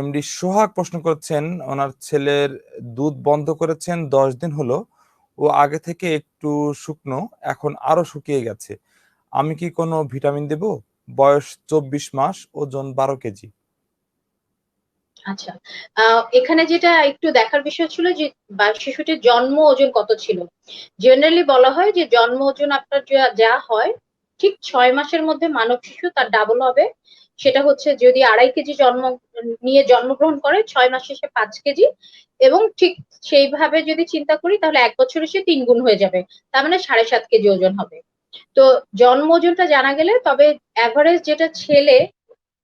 MD সোহাগ প্রশ্ন করেছেন, ওনার ছেলের দুধ বন্ধ করেছেন দশ দিন হলো, ও আগে থেকে একটু শুকনো, এখন আরও শুকিয়ে গেছে। আমি কি কোনো ভিটামিন দেব? বয়স চব্বিশ মাস, ওজন বারো কেজি। আচ্ছা এখানে যেটা একটু দেখার বিষয় ছিল যে শিশুটির জন্ম ওজন কত ছিল? জেনারেলি বলা হয় যে জন্ম ওজন আপনার যা হয়, ঠিক ছয় মাসের মধ্যে মানব শিশু তার ডাবল হবে। সেটা হচ্ছে যদি আড়াই কেজি জন্ম, নিয়ে জন্মগ্রহণ করে, ছয় মাসে সে পাঁচ কেজি, এবং ঠিক সেইভাবে যদি চিন্তা করি, তাহলে এক বছরে সে তিন গুণ হয়ে যাবে। তার মানে সাড়ে সাত কেজি ওজন হবে। তো জন্ম ওজনটা জানা গেলে, তবে অ্যাভারেজ যেটা ছেলে,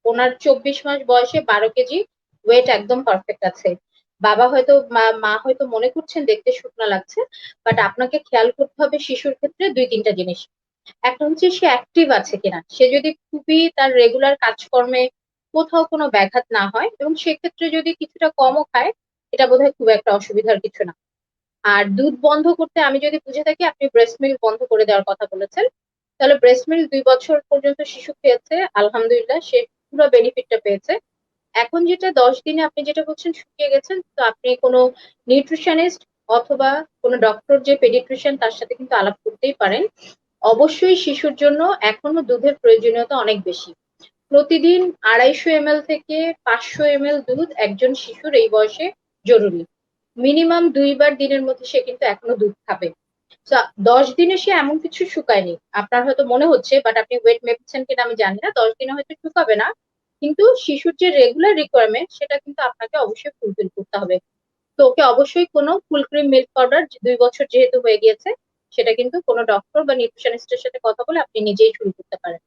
ওনার চব্বিশ মাস বয়সে বারো কেজি ওয়েট একদম পারফেক্ট আছে। বাবা হয়তো, মা হয়তো মনে করছেন, দেখতে শুকনা লাগছে বাট আপনাকে খেয়াল করতে হবে শিশুর ক্ষেত্রে দুই তিনটা জিনিস। একটা হচ্ছে সে অ্যাক্টিভ আছে কিনা? সে যদি খুবই তার রেগুলার কাজকর্মে কোথাও কোনো ব্যাঘাত না হয় এবং সেক্ষেত্রে যদি কিছুটা কমও খায়, এটা বোধহয় খুব একটা অসুবিধার কিছু না। আর দুধ বন্ধ করতে আমি যদি বুঝে থাকি, আপনি ব্রেস্ট মিল্ক বন্ধ করে দেওয়ার কথা বলেছেন, তাহলে ব্রেস্ট মিল্ক দুই বছর পর্যন্ত শিশু খেয়েছে, আলহামদুলিল্লাহ সে পুরো বেনিফিটটা পেয়েছে। এখন যেটা দশ দিনে আপনি যেটা বলছেন শুকিয়ে গেছেন, তো আপনি কোনো নিউট্রিশনিস্ট অথবা কোনো ডক্টর যে পেডিট্রিশিয়ান তার সাথে কিন্তু আলাপ করতেই পারেন। অবশ্যই শিশুর জন্য এখনও দুধের প্রয়োজনীয়তা অনেক বেশি। প্রতিদিন আড়াইশো এম থেকে পাঁচশো এম দুধ একজন শিশুর এই বয়সে জরুরি। মিনিমাম দুইবার দিনের মধ্যে সে কিন্তু এখনও দুধ খাবে। দশ দিনে সে এমন কিছু শুকায়নি। আপনার হয়তো মনে হচ্ছে বাট আপনি ওয়েট মেপেছেন কিনা আমি জানি না। দশ দিনে হয়তো শুকাবে না। কিন্তু শিশুর যে রেগুলার রিকোয়ারমেন্ট সেটা কিন্তু আপনাকে অবশ্যই ফুলফিল করতে হবে। তো ওকে অবশ্যই কোনো ফুল ক্রিম মিল্ক পাউডার দুই বছর যেহেতু হয়ে গিয়েছে সেটা কিন্তু কোনো ডক্টর বা নিউট্রিশনিস্টের সাথে কথা বলে আপনি নিজেই শুরু করতে পারেন।